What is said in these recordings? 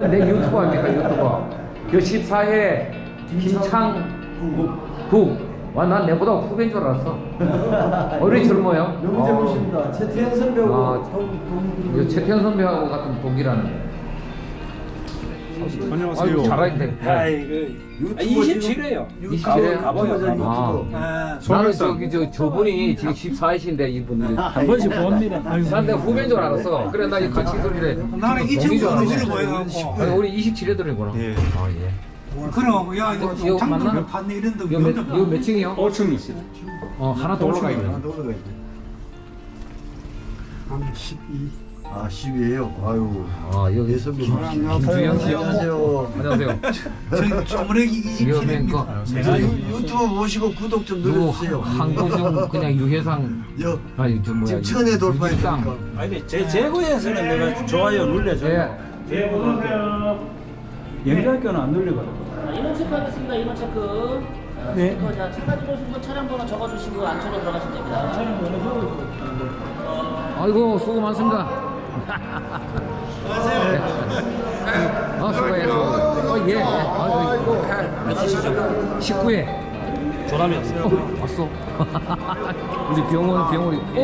내 유튜버 아닙니까 유튜버? 그 14회 김창국 와난 내보다 후배인 줄 알았어. 어리 젊어요. 너무 젊으십니다. 최태현 선배하고 아, 동- 동기로 어, 최태현 선배하고 같은 동기라는 안녕하세요. 잘하는데 아이고. 유튜버 27회요. 27회 가봐요. 아, 아, 나는 저기 저 저분이 지금 14회신데 이분이 한 번씩 봅니다. 난 내가 후배인 줄 알았어 그래 나이 같이 소리래 나는 이 친구가 어디로 보여갖고 아니, 우리 27회들이구나 예. 아 예. 그럼 야 이거 맞나? 장도를 봤네 이런데 이거 몇, 이거 몇 층이요? 5층이시죠? 어 하나 더 올라가 있네 하나 더 올라가 있네. 한 12. 아 10이에요. 아유. 아 여기 예 선배. 김주영 씨 안녕하세요. 안녕하세요 저 조물액이 이거 맹거 저 유- 유튜브 보시고 구독 좀 눌러주세요. 한국중 그냥 유해상 여, 아니 저 뭐야 지금 천에 돌파했으니까. 유지상. 아니 제 제고에서는 내가 좋아요 눌러줘요. 예. 연결 거는 안 눌리거든. 자, 인원 체크하겠습니다. 인원 체크. 자, 네. 체크. 자, 차 가지고 오신 분 차량 번호 적어주시고 안쪽으로 들어가시면 됩니다. 아이고 수고 많습니다. 아 수고해요. 어 예. 아이고. 몇 시죠? 19회. 조남이었어요. 어, 왔어. 우리 병원 병원이. 어?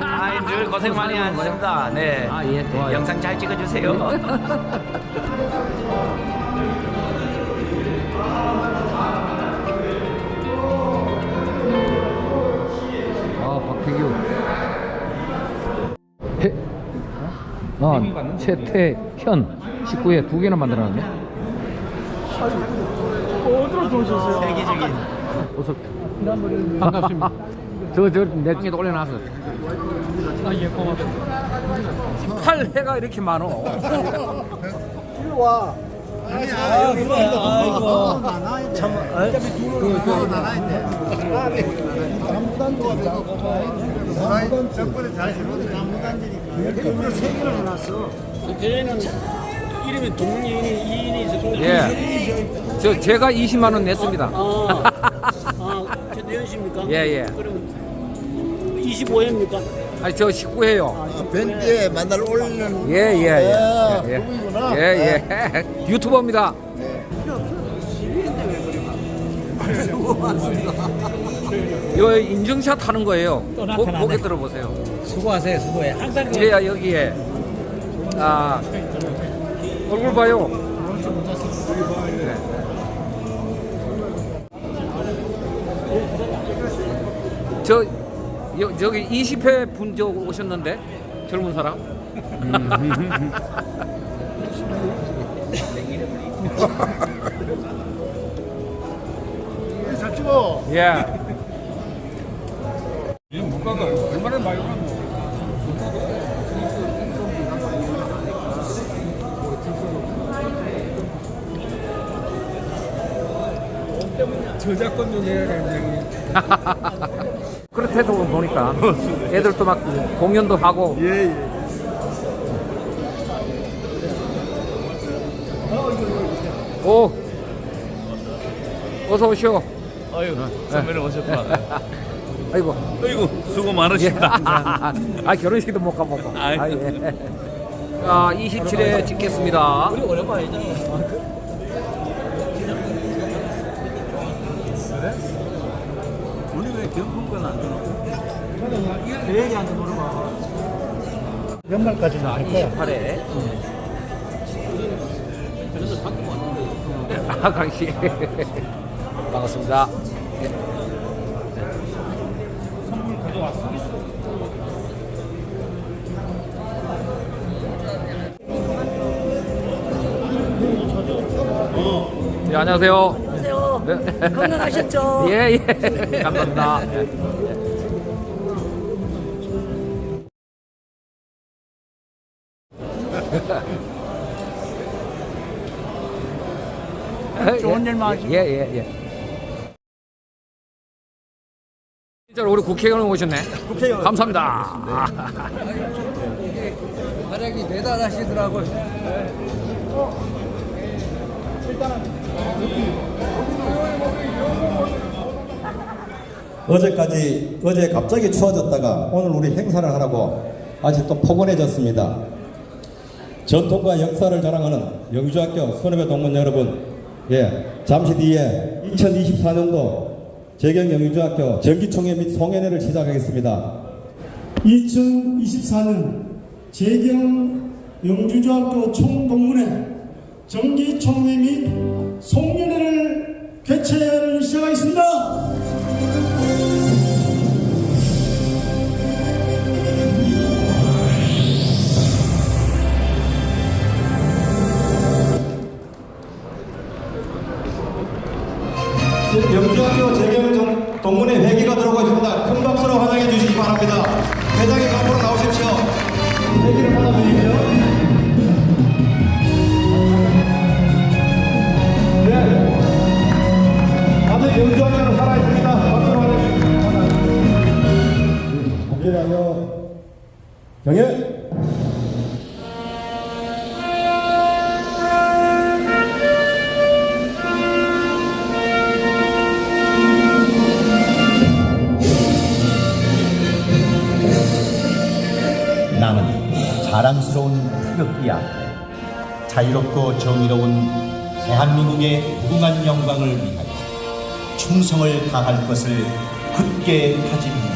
아, 늘 고생 많이 하셨습니다. 네. 아 예. 좋아요. 영상 잘 찍어주세요. 아 최태현 19회 두 개나 만들어놨네. 세계적인. 어서 반갑습니다. 저저내 방에도 올려놨어. 아예 고맙습니다. 팔 해가 이렇게 많어. 이 름이 동문이인이 이인이 있었고. 예. 저 제가 20만 원 냈습니다. 아, 최대현 씨입니까? 예, 예. 그럼 25회입니까? 아니 저 19회요. 밴드에 만날 올리는 예, 예, 예. 아, 예, 그분이구나. 예, 예. 유튜버입니다. 요 인증샷 하는 거예요. 고, 고개 들어보세요. 수고하세요, 수고해. 항상 이래야 여기에 아 얼굴 봐요. 네. 저 여, 저기 20회 분 저 오셨는데 젊은 사람. 잘 찍어. 예. 물가가 얼마나 많이 오르 저작권료 내야 되는 그렇대도 보니까 애들도 막 공연도 하고 예 예. 오 어서 오시오. 아유, 선배님 오셨구나. 아이고. 아이고, 수고 예. 많으십니다. 아 결혼식도 못 가보고. 아이고. 아, 예. 아 27회 찍겠습니다. 우리 오랜만이 죠. 우리 왜 경품권 안 주노? 대회한테 물어봐. 연말까지는 알 거야. 8회. 아 강씨 반갑습니다. 네, 안녕하세요. 안녕하세요. 네. 건강하셨죠? 예, 예. 감사합니다. 예. 좋은 일만 하시고. 예, 예, 예. 진짜 우리 국회의원 오셨네. 국회의원. 감사합니다. 활약이 대단하시더라고요. 어제까지 어제 갑자기 추워졌다가 오늘 우리 행사를 하라고 아직 또 포근해졌습니다. 전통과 역사를 자랑하는 영주학교 선후배 동문 여러분, 예, 잠시 뒤에 2024년도 재경 영주학교 정기총회 및 송년회를 시작하겠습니다. 2024년 재경 영주중학교 총동문회 정기총회 및 송년회를 개최를 시작하겠습니다. 영주학교 재경 동문회 회기가 들어오고 있습니다. 큰 박수로 환영해 주시기 바랍니다. 회장님 앞으로 나오십시오. 회기를 받아주십시오. 국회의원 경혜 나는 자랑스러운 태극기 앞에 자유롭고 정의로운 대한민국의 무궁한 영광을 위하여 충성을 다할 것을 굳게 다짐합니다.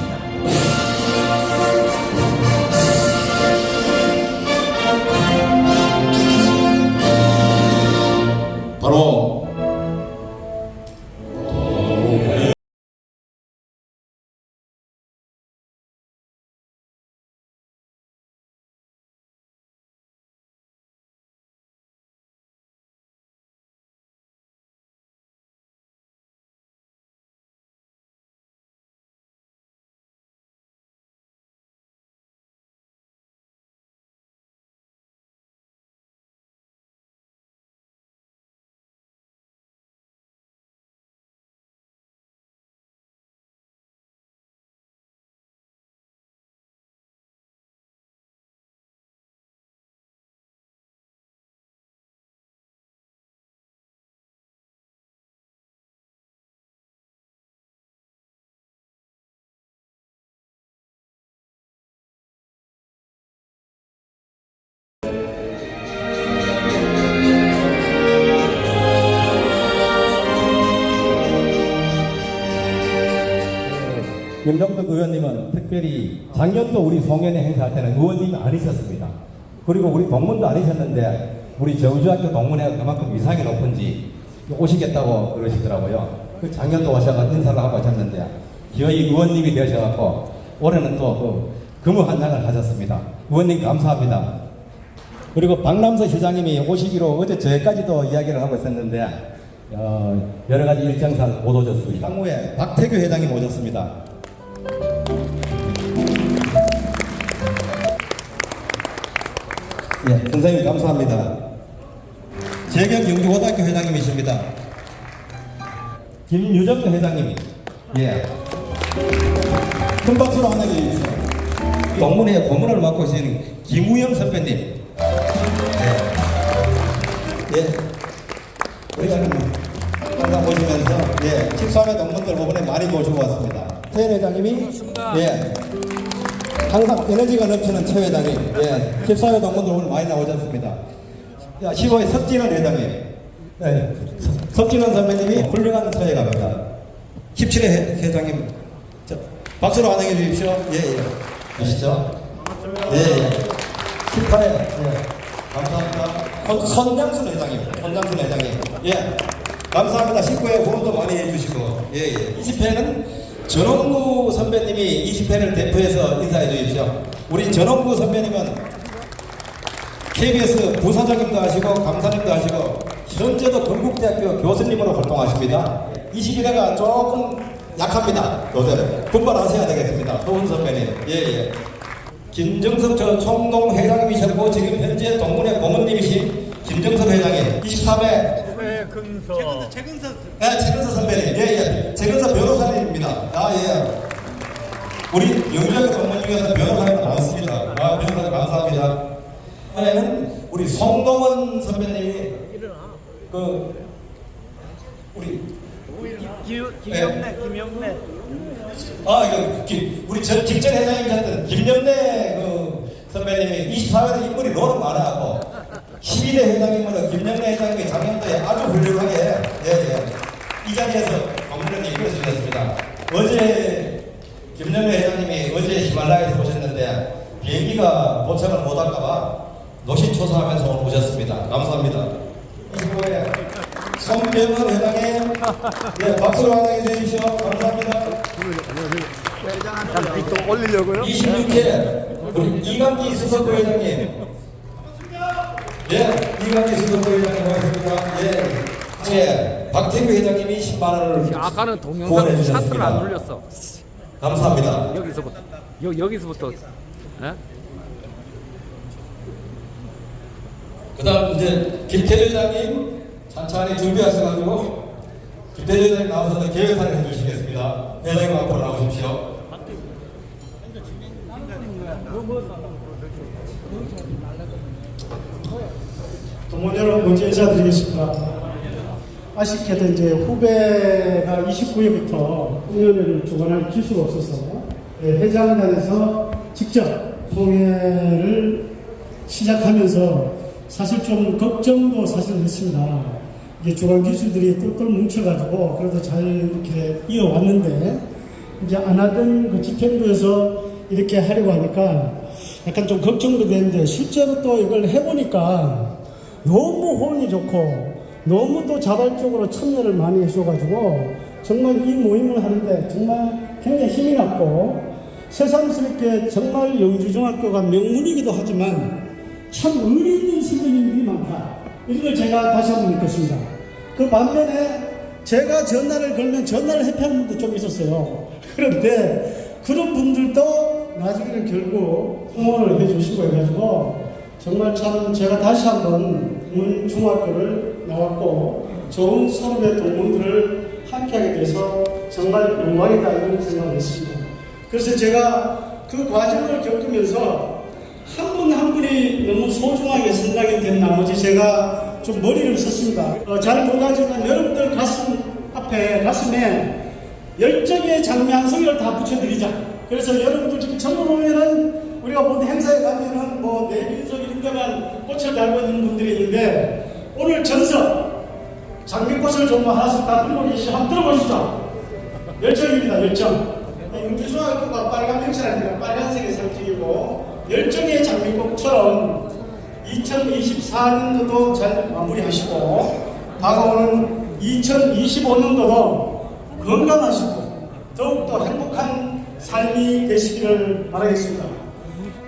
김정덕 의원님은 특별히 작년도 우리 송년회 행사할 때는 의원님이 아니셨습니다. 그리고 우리 동문도 아니셨는데 우리 저우주학교 동문회가 그만큼 위상이 높은지 오시겠다고 그러시더라고요. 그 작년도 오셔서 인사를 하고 하셨는데 저희 의원님이 되셔갖고 올해는 또 그 금우 한 장을 하셨습니다. 의원님 감사합니다. 그리고 박남서 시장님이 오시기로 어제 저희까지도 이야기를 하고 있었는데 어, 여러 가지 일정상 못 오셨습니다. 향후에 박태규 회장님 오셨습니다. 예, 선생님 감사합니다. 재경 영주고등학교 회장님이십니다. 김유정 회장님이 예. 큰 박수로 환영해 주십시오. 동문회 고문을 맡고 계시는 김우영 선배님. 예. 예. 우리가 항상 보시면서 예, 13회 동문들 이번에 많이 모시고 왔습니다. 최 회장님이 예. 항상 에너지가 넘치는 최 회장님, 예, 14회 동문들 오늘 많이 나오셨습니다. 15회 석진원 회장님, 예, 석진원 선배님이 훌륭한 사회갑니다. 17회 회장님, 저, 박수로 환영해 주십시오. 예, 예. 아시죠? 예, 예. 18회, 예. 감사합니다. 손, 손장순 회장님, 손장순 회장님, 예. 감사합니다. 19회 후원도 많이 해주시고, 예, 예. 20회는 전원구 선배님이 20회를 대표해서 인사해 주십시오. 우리 전원구 선배님은 KBS 부사장님도 하시고 강사님도 하시고 현재도 건국대학교 교수님으로 활동하십니다. 21회가 조금 약합니다. 요새 분발하셔야 되겠습니다. 도훈 선배님. 예, 예. 김정석 전 총동 회장님이셨고 지금 현재 동문회 고문님이신 김정석 회장님 23회 최근서 최근서 네 최근서 선배님 예 예 최근서 변호사님입니다 아 예. 우리 영주학교 중에서 변호사님 나왔습니다. 아 변호사님 감사합니다. 이번에는 우리 송동원 선배님이 그 우리 김영래 김영래. 아 이거 기- 우리 전 직전 회장님이셨던 김영래 그 선배님이 24회도 인물이 너무 많아갖고 12대 회장님은 김영래 회장님이 작년도에 아주 훌륭하게 예, 예. 이 자리에서 건물을 이끌어 주셨습니다. 어제 김영래 회장님이 어제 히말라야에서 오셨는데 비행기가 도착을 못할까봐 노신초사하면서 오늘 오셨습니다. 감사합니다. 이후에 손병헌 회장님 예, 박수로 환영해 주십시오. 감사합니다. 또 올리려고요? 26회 우리 이강기 수석 부 회장님 예, 이강기 수석 부 회장님 고맙습니다. 예, 제 박태규 회장님이 10만 원을 아까는 동영상 주셨습니다. 샤트를 안 눌렸어. 감사합니다. 여기서부터 여, 여기서부터 예? 그다음 이제 김태재 회장님 천천히 준비하셔가지고 김태재 회장님 나와서 개회사를 해주시겠습니다. 회장님 앞으로 나오십시오. 동문 여러분 먼저 인사드리겠습니다. 아쉽게도 이제 후배가 29회부터 훈련을 주관할 기수가 없어서 예, 회장단에서 직접 통회를 시작하면서 사실 좀 걱정도 사실 했습니다. 이게 주관 기수들이 똘똘 뭉쳐가지고 그래도 잘 이렇게 이어왔는데 이제 안 하던 그 집행부에서 이렇게 하려고 하니까 약간 좀 걱정도 되는데 실제로 또 이걸 해보니까 너무 호응이 좋고 너무 또 자발적으로 참여를 많이 해줘가지고 정말 이 모임을 하는데 정말 굉장히 힘이 났고 새삼스럽게 정말 영주중학교가 명문이기도 하지만 참 의리 있는 선생님들이 많다. 이런 걸 제가 다시 한 번 느꼈습니다. 그 반면에 제가 전화를 걸면 전화를 회피하는 분도 좀 있었어요. 그런데 그런 분들도 나중에는 결국 후원을 해주시고 해가지고 정말 참 제가 다시 한번 문 중학교를 나왔고 좋은 서울의 동문들을 함께하게 돼서 정말 영광이다 이런 생각을 했습니다. 그래서 제가 그 과정을 겪으면서 한 분한 분이 너무 소중하게 생각이 된 나머지 제가 좀 머리를 썼습니다. 어, 잘 못하지만 여러분들 가슴 앞에 가슴에 열정의 장미 한 송이를 다 붙여드리자. 그래서 여러분들 지금 전부 보면은 우리가 모든 행사에 가면은 뭐 내빈석 이런 데만 꽃을 달고 있는 분들이 있는데 오늘 전석 장미꽃을 좀 하나씩 다 들고 계시죠? 한번 들어보시죠. 열정입니다, 열정. 영주중학교가 빨간 명찰 아니라 빨간색의 상징이고 열정의 장미꽃처럼 2024년도도 잘 마무리하시고 다가오는 2025년도도 건강하시고 더욱더 행복한 삶이 되시기를 바라겠습니다.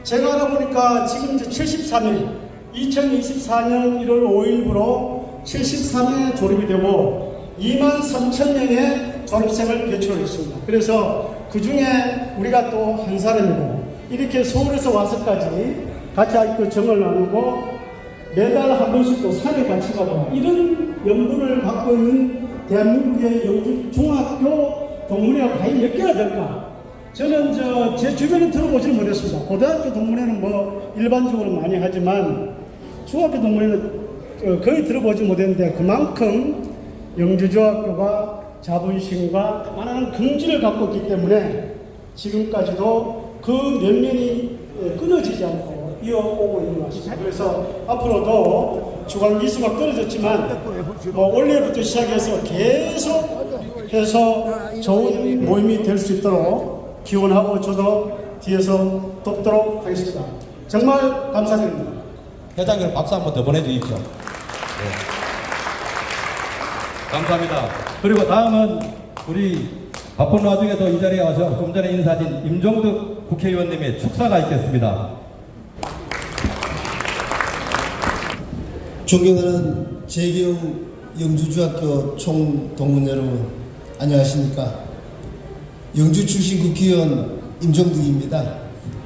제가 알아보니까 지금 이제 73일, 2024년 1월 5일부로 73회 졸업이 되고 2만 3천 명의 졸업생을 배출했습니다. 그래서 그 중에 우리가 또 한 사람이고 이렇게 서울에서 와서까지 같이 그 정을 나누고 매달 한 번씩 또 산에 같이 가고 이런 연분을 갖고 있는 대한민국의 영주 중학교 동문회가 과연 몇 개나 될까? 저는 저 제 주변에 들어보지는 못했습니다. 고등학교 동문회는 뭐 일반적으로 많이 하지만 중학교 동문회는 어, 거의 들어보지 못했는데 그만큼 영주중학교가 자부심과 많은 긍지를 갖고 있기 때문에 지금까지도 그 면면이 예, 끊어지지 않고 이어오고 있는 것 같습니다. 그래서 앞으로도 주관 기수가 끊어졌지만 뭐 올해부터 시작해서 계속 해서 좋은 모임이 될 수 있도록 기원하고 저도 뒤에서 돕도록 하겠습니다. 정말 감사드립니다. 회장님 박수 한 번 더 보내주십시오. 네. 감사합니다. 그리고 다음은 우리 바쁜 와중에도 이 자리에 와서 좀 전에 인사진 임종득 국회의원님의 축사가 있겠습니다. 존경하는 재경 영주중학교 총동문 여러분 안녕하십니까 영주 출신 국회의원 임종득입니다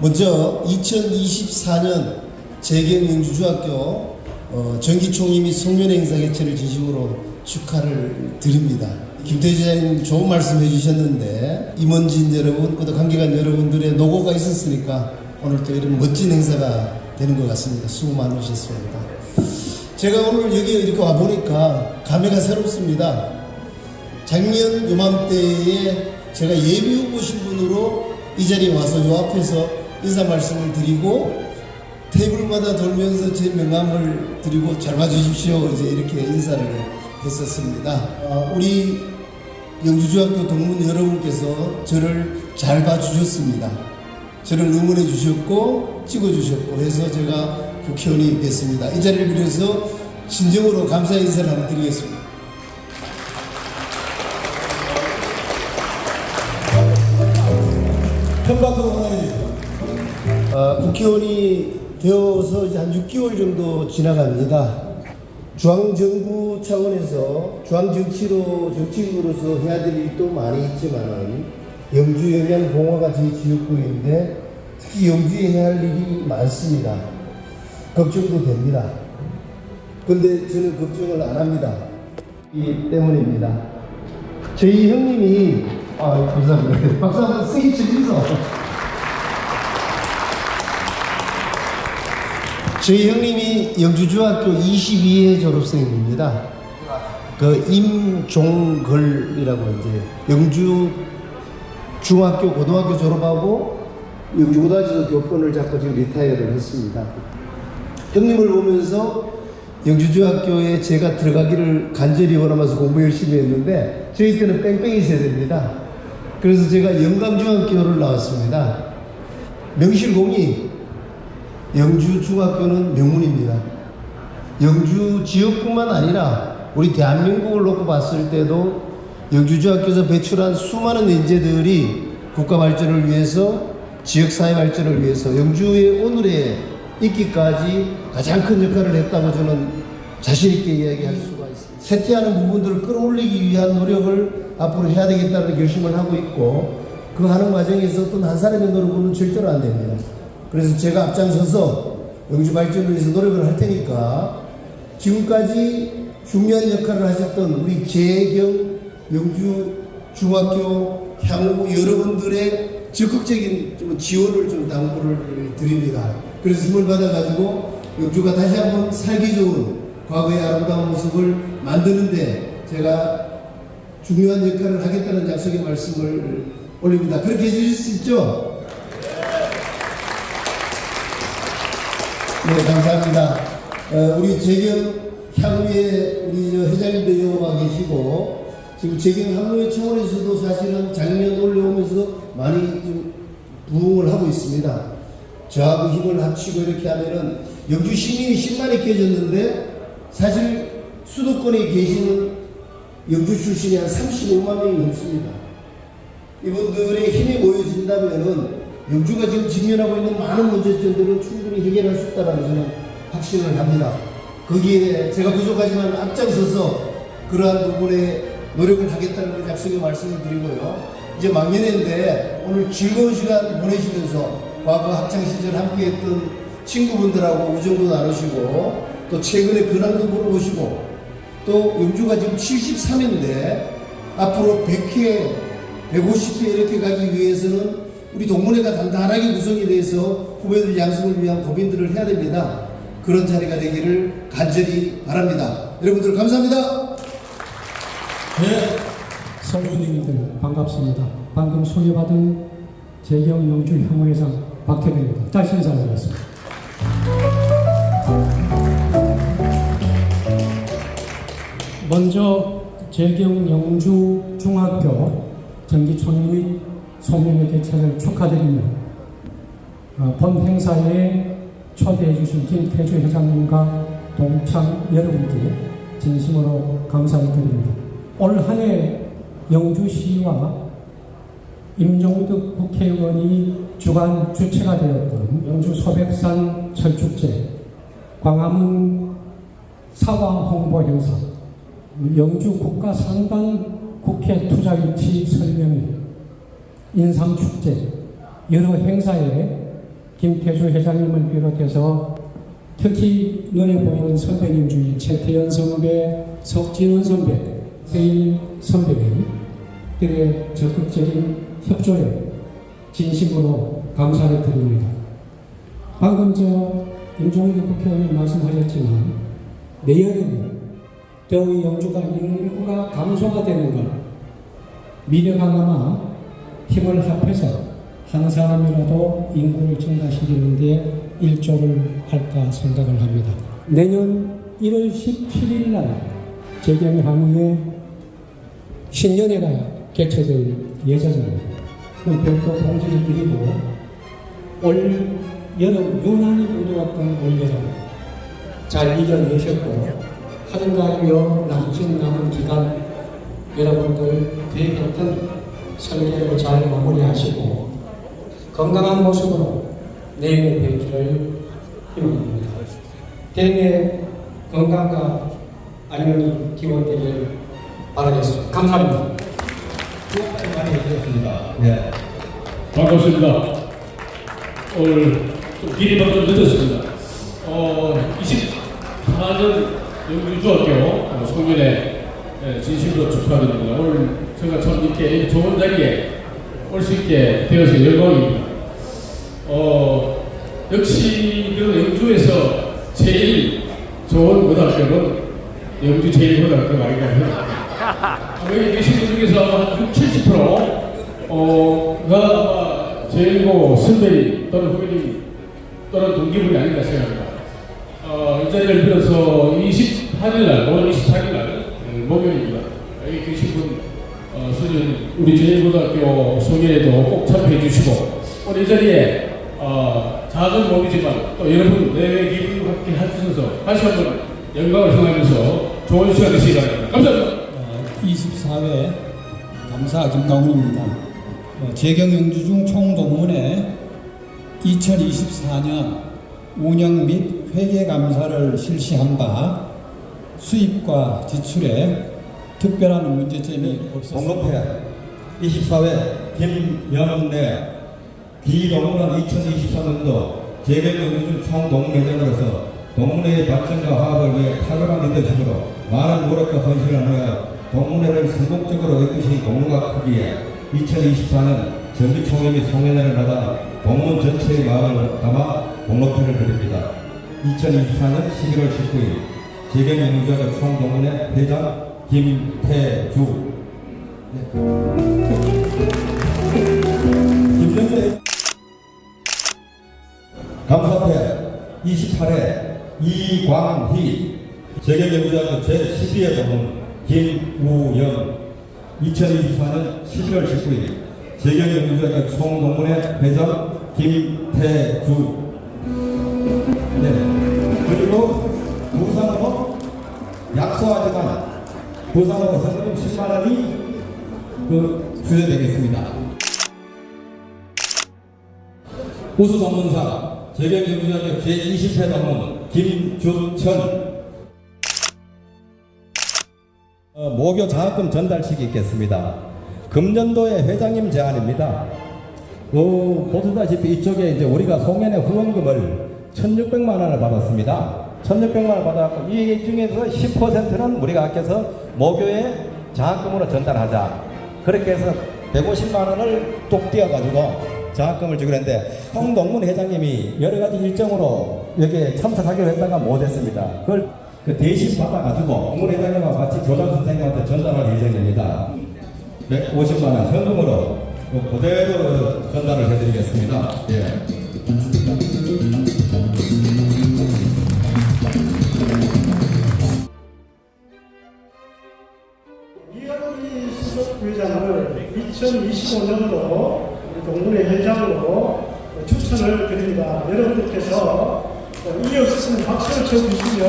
먼저 2024년 재경 영주중학교 어, 정기총리 및 송년 행사 개최를 진심으로 축하를 드립니다. 김태재님 좋은 말씀 해주셨는데 임원진 여러분 또 관계관 여러분들의 노고가 있었으니까 오늘 또 이런 멋진 행사가 되는 것 같습니다. 수고 많으셨습니다. 제가 오늘 여기 이렇게 와 보니까 감회가 새롭습니다. 작년 요맘때에 제가 예비 후보 신분으로 이 자리에 와서 요 앞에서 인사 말씀을 드리고 테이블마다 돌면서 제 명함을 드리고 잘 봐주십시오. 이제 이렇게 인사를 했었습니다. 아, 우리 영주중학교 동문 여러분께서 저를 잘 봐주셨습니다. 저를 응원해 주셨고 찍어 주셨고 해서 제가 국회의원이 됐습니다. 이 자리를 빌어서 진정으로 감사 인사를 한번 드리겠습니다. 국회의원이 되어서 이제 한 6개월 정도 지나갑니다. 중앙정부 차원에서 중앙정치로 정치인으로서 해야 될 일도 많이 있지만은 영주 영양 봉화가 제 지역구인데 특히 영주에 해야 할 일이 많습니다. 걱정도 됩니다. 근데 저는 걱정을 안 합니다. 이 때문입니다. 저희 형님이 아 감사합니다. 박수 한번 세게 쳐주소. 저희 형님이 영주중학교 22회 졸업생입니다. 그 임종걸이라고 이제 영주 중학교 고등학교 졸업하고 영주고등학교 교권을 잡고 지금 리타이어를 했습니다. 형님을 보면서 영주중학교에 제가 들어가기를 간절히 원하면서 공부 열심히 했는데 저희 때는 뺑뺑이 세대입니다. 그래서 제가 영감중학교를 나왔습니다. 명실공히 영주 중학교는 명문입니다. 영주 지역뿐만 아니라 우리 대한민국을 놓고 봤을 때도 영주 중학교에서 배출한 수많은 인재들이 국가 발전을 위해서 지역 사회 발전을 위해서 영주의 오늘의 있기까지 가장 큰 역할을 했다고 저는 자신 있게 이야기할 수가 있습니다. 쇠퇴하는 부분들을 끌어올리기 위한 노력을 앞으로 해야 되겠다는 결심을 하고 있고 그 하는 과정에서 어떤 한 사람의 노력으로는 절대로 안 됩니다. 그래서 제가 앞장서서 영주 발전을 위해서 노력을 할 테니까 지금까지 중요한 역할을 하셨던 우리 재경 영주 중학교 향후 여러분들의 적극적인 좀 지원을 좀 당부를 드립니다. 그래서 힘을 받아가지고 영주가 다시 한번 살기 좋은 과거의 아름다운 모습을 만드는데 제가 중요한 역할을 하겠다는 약속의 말씀을 올립니다. 그렇게 해주실 수 있죠? 네, 감사합니다. 어, 우리 재경 향후에 우리 저 회장님도 이어가 계시고 지금 재경 향후회 차원에서도 사실은 작년 올려오면서 많이 좀 부응을 하고 있습니다. 저하고 힘을 합치고 이렇게 하면은 영주 시민이 10만이 깨졌는데 사실 수도권에 계시는 영주 출신이 한 35만 명이 넘습니다. 이분들의 힘이 모여진다면은 영주가 지금 직면하고 있는 많은 문제점들은 충분히 해결할 수 있다는 저는 확신을 합니다. 거기에 제가 부족하지만 앞장서서 그러한 부분에 노력을 하겠다는 약속의 말씀을 드리고요. 이제 막년인데 오늘 즐거운 시간 보내시면서 과거 학창시절 함께 했던 친구분들하고 우정도 나누시고 또 최근에 근황도 물어보시고 또 영주가 지금 73인데 앞으로 100회, 150회 이렇게 가기 위해서는 우리 동문회가 단단하게 구성이 돼서 후배들 양성을 위한 고민들을 해야 됩니다. 그런 자리가 되기를 간절히 바랍니다. 여러분들 감사합니다. 네, 성우님들 반갑습니다. 방금 소개받은 재경 영주 향후회장 박태빈입니다. 다시 인사드리겠습니다. 먼저 재경 영주 중학교 정기총회 및 소년의 개최를 축하드리며 어, 본 행사에 초대해 주신 김태주 회장님과 동창 여러분께 진심으로 감사를 드립니다. 올 한해 영주시와 임종득 국회의원이 주간 주체가 되었던 영주 소백산 철축제, 광화문 사과 홍보 행사, 영주 국가상단 국회 투자위치 설명회, 인상축제, 여러 행사에 김태주 회장님을 비롯해서 특히 눈에 보이는 선배님 중에 최태현 선배, 석진원 선배, 세일 선배님들의 적극적인 협조에 진심으로 감사를 드립니다. 방금 저 임종규 국회의원님 말씀하셨지만 내년에는 더위 영주가 인구가 감소가 되는 것 미래가 남아 힘을 합해서 한 사람이라도 인구를 증가시키는데 일조를 할까 생각을 합니다. 내년 1월 17일 날 재경항의 신년회가 개최될 예정입니다. 그럼 별도 공지를 드리고 올 여름 유난히 어려웠던 올 여름 잘 이겨내셨고 한 달여 남짓 남은 기간 여러분들 계획했던 설계를 잘 마무리하시고 건강한 모습으로 내년에 뵙기를 희망합니다. 대내 건강과 안녕이 기원되길 바라겠습니다. 감사합니다. 많이 해주셨습니다. 예. 반갑습니다. 오늘 좀 길이가 좀 늦었습니다. 어, 24년 영주중학교 어, 송년회 예, 진심으로 축하드립니다. 오늘 제가 참 이렇게 좋은 자리에 올 수 있게 되어서 영광입니다. 어, 역시 그 영주에서 제일 좋은 고등학교는 영주 제일 고등학교가 아닌가 합니다. 여기 계신 분 중에서 한 60, 70% 어, 가 아마 제일고 선배님 또는 후배님 또는 동기분이 아닌가 생각합니다. 어, 이 자리를 빌어서 28일 날, 5월 28일 날 어, 목요일입니다. 여기 계신 분 어, 소년 우리 제일고등학교 송년회도 꼭 참여해 주시고 오늘 이 자리에 어, 작은 몸이지만 또 여러분 내 기분과 함께 해주셔서 다시 한번 영광을 생각하면서 좋은 시간 되시기 바랍니다. 감사합니다. 24회 감사 김강훈입니다. 어, 재경영주중 총동문회 2024년 운영 및 회계 감사를 실시한 바 수입과 지출에 특별한 문제점이 없었습니다. 동급회 24회 김영래 비동문원 2024년도 재경영준 총동문회장으로서 동문회의 발전과 화합을 위해 탁월한 리더십으로 많은 노력과 헌신을 하여 동문회를 성공적으로 이끄신 공로가 크기에 2024년 정기총회 및 송년회를 받아 동문 전체의 마음을 담아 공로표를 드립니다. 2024년 11월 19일 재경영주자 총동문회 회장 김태주. 김정대 감사패 28회 이광희. 재경연구자는 제12회 전문 김우영 2024년 11월 19일 재경연구자가 총동문회 회장 김태주. 네. 그리고 부상으로 약소하지만 부상으로 상금 10만 원이 그 수여되겠습니다. 우수 전문사 재경연구자의 제20회 전문 김준천 어, 모교 장학금 전달식이 있겠습니다. 금년도의 회장님 제안입니다. 어, 보시다시피 이쪽에 이제 우리가 송년회 후원금을 1,600만 원을 받았습니다. 1,600만 원을 받아갖고 이 중에서 10%는 우리가 아껴서 모교에 장학금으로 전달하자. 그렇게 해서 150만 원을 똑 띄어가지고 장학금을 주기로 했는데 홍동문 회장님이 여러 가지 일정으로 여기에 참석하기로 했다가 못했습니다. 그걸 그 대신 받아가지고 동문 회장님과 같이 교장 선생님한테 전달할 예정입니다. 150만 원 현금으로 그대로 전달을 해드리겠습니다. 예. 2025년도 동문회 회장으로 추천을 드립니다. 여러분들께서 이어쓰는 박수를 쳐주시면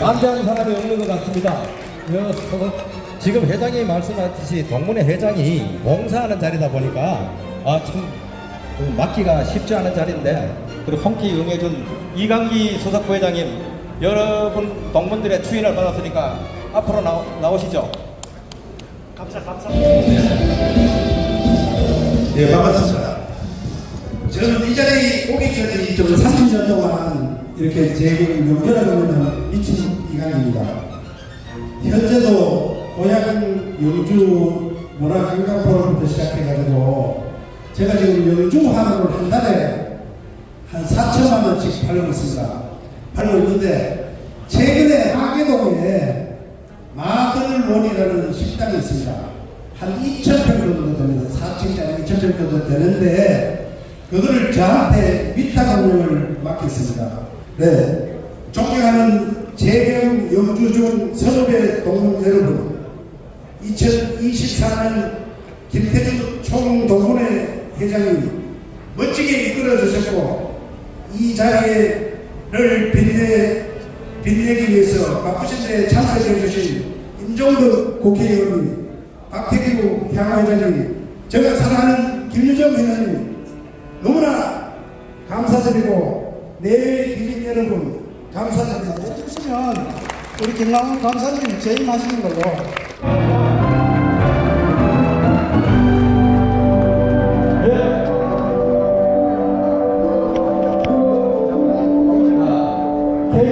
반대하는 사람이 없는 것 같습니다. 여, 서- 지금 회장이 말씀하셨듯이 동문회 회장이 봉사하는 자리다 보니까 아 참 맡기가 쉽지 않은 자리인데 그리고 hon기 응해준 이강기 수석 부회장님 여러분 동문들의 추인을 받았으니까 앞으로 나오, 나오시죠. 감사 감사. 네, 반갑습니다. 저는 이 자리에 오기 전에 좀 30년 동안 이렇게 제 연결하고 있는 미친 이강입니다. 현재도 고향 영주 문화관광포럼부터 시작해가지고 제가 지금 영주 한우를 한 달에 한 4천만 원씩 팔고 있습니다. 팔고 있는데 최근에 하계동에 마들 하늘몬이라는 식당이 있습니다. 한 2,000평 정도 됩니다. 4층짜리 2,000평 정도 되는데 그거를 저한테 위탁 운영을 맡겼습니다. 네. 존경하는 재경 영주중 선후배 동문 여러분 2024년 김태준 총동문회 회장님 멋지게 이끌어 주셨고 이 자리 를 빛내 빛내기 위해서 바쁘신 데 참석해 주신 임종덕 국회의원님, 박태규 향화회장님, 제가 사랑하는 김유정 회장님 너무나 감사드리고 내외 기진 여러분 감사드립니다. 해주시면 우리 김남훈 감사님 재임하시는 걸로.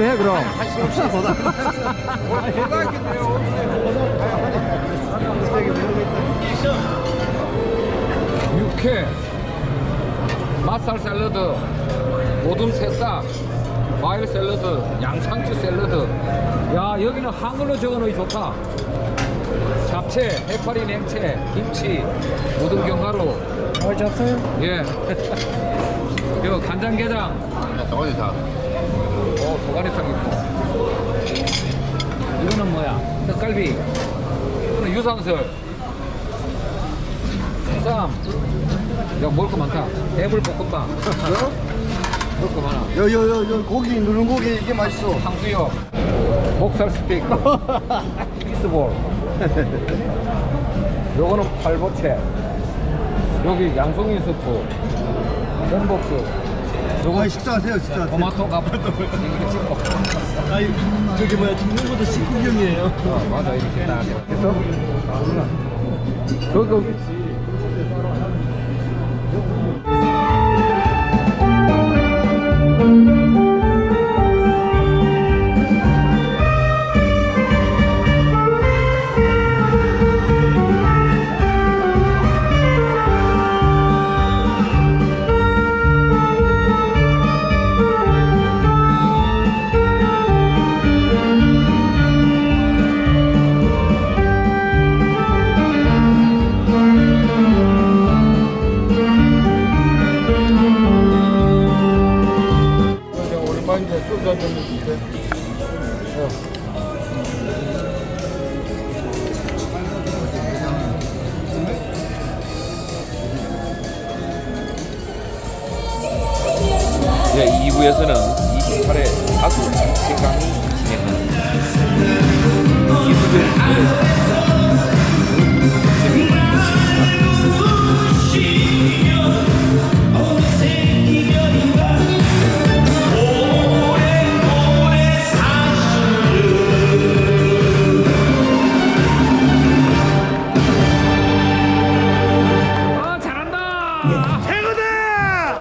좀 해 그럼. 육회 맛살 샐러드 모둠 새싹 과일 샐러드 양상추 샐러드. 야 여기는 한글로 적어놓기 좋다. 잡채 해파리 냉채 김치 모둠 견과류. 어 잡채 예. 이거 간장게장. 어디 다. 어, 도가니탕 있고. 이거는 뭐야? 떡갈비. 이거는 유산슬. 쌈. 야, 먹을 거 많다. 해물 볶음밥. 먹을 거 많아. 여, 여, 여, 여, 고기, 누른 고기, 이게 맛있어. 탕수육. 목살 스테이크. 피스볼. 요거는 팔보채. 여기 양송이 스프. 전복죽. 요거 식사하세요, 식사. 토마토 가브도 이렇게 찍고. 아이, 저기 뭐야, 죽는 것도 식구경이에요. 어, 맞아 이렇게 딱 해서 저기 오랜만